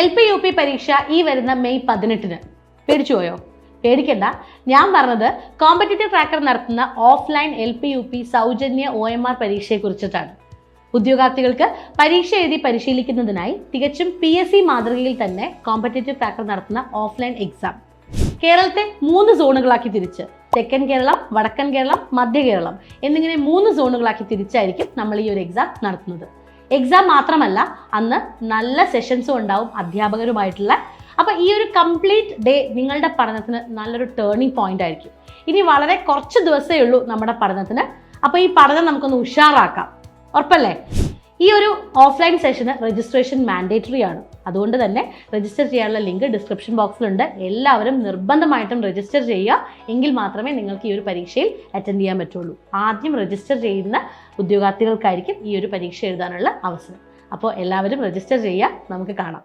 L P U P പരീക്ഷ ഈ വരുന്ന മെയ് പതിനെട്ടിന്. പേടിച്ചു പോയോ പേടിക്കണ്ട. ഞാൻ പറഞ്ഞത് കോമ്പറ്റേറ്റീവ് ട്രാക്കർ നടത്തുന്ന offline L P U P സൗജന്യ ഒ എം ആർ പരീക്ഷയെ കുറിച്ചിട്ടാണ്. ഉദ്യോഗാർത്ഥികൾക്ക് പരീക്ഷ എഴുതി പരിശീലിക്കുന്നതിനായി തികച്ചും പി എസ് സി മാതൃകയിൽ തന്നെ കോമ്പറ്റേറ്റീവ് ട്രാക്കർ നടത്തുന്ന ഓഫ്ലൈൻ എക്സാം കേരളത്തെ മൂന്ന് സോണുകളാക്കി തിരിച്ച്. തെക്കൻ കേരളം വടക്കൻ കേരളം മധ്യ കേരളം എന്നിങ്ങനെ മൂന്ന് സോണുകളാക്കി തിരിച്ചായിരിക്കും നമ്മൾ ഈ ഒരു എക്സാം നടത്തുന്നത്. എക്സാം മാത്രമല്ല അന്ന് നല്ല സെഷൻസും ഉണ്ടാവും അധ്യാപകരുമായിട്ടുള്ള. അപ്പോൾ ഈ ഒരു കംപ്ലീറ്റ് ഡേ നിങ്ങളുടെ പഠനത്തിന് നല്ലൊരു ടേണിംഗ് പോയിന്റ് ആയിരിക്കും. ഇനി വളരെ കുറച്ച് ദിവസമേ ഉള്ളൂ നമ്മുടെ പഠനത്തിന്. അപ്പോൾ ഈ പഠനം നമുക്കൊന്ന് ഉഷാറാക്കാം. ഉറപ്പല്ലേ? ഈ ഒരു ഓഫ്ലൈൻ സെഷന് രജിസ്ട്രേഷൻ മാൻഡേറ്ററി ആണ്. അതുകൊണ്ട് തന്നെ രജിസ്റ്റർ ചെയ്യാനുള്ള ലിങ്ക് ഡിസ്ക്രിപ്ഷൻ ബോക്സിലുണ്ട് എല്ലാവരും നിർബന്ധമായിട്ടും രജിസ്റ്റർ ചെയ്യുക. എങ്കിൽ മാത്രമേ നിങ്ങൾക്ക് ഈ ഒരു പരീക്ഷയിൽ അറ്റൻഡ് ചെയ്യാൻ പറ്റുള്ളൂ. ആദ്യം രജിസ്റ്റർ ചെയ്യുന്ന ഉദ്യോഗാർത്ഥികൾക്കായിരിക്കും ഈ ഒരു പരീക്ഷ എഴുതാനുള്ള അവസരം. അപ്പോൾ എല്ലാവരും രജിസ്റ്റർ ചെയ്യുക. നമുക്ക് കാണാം.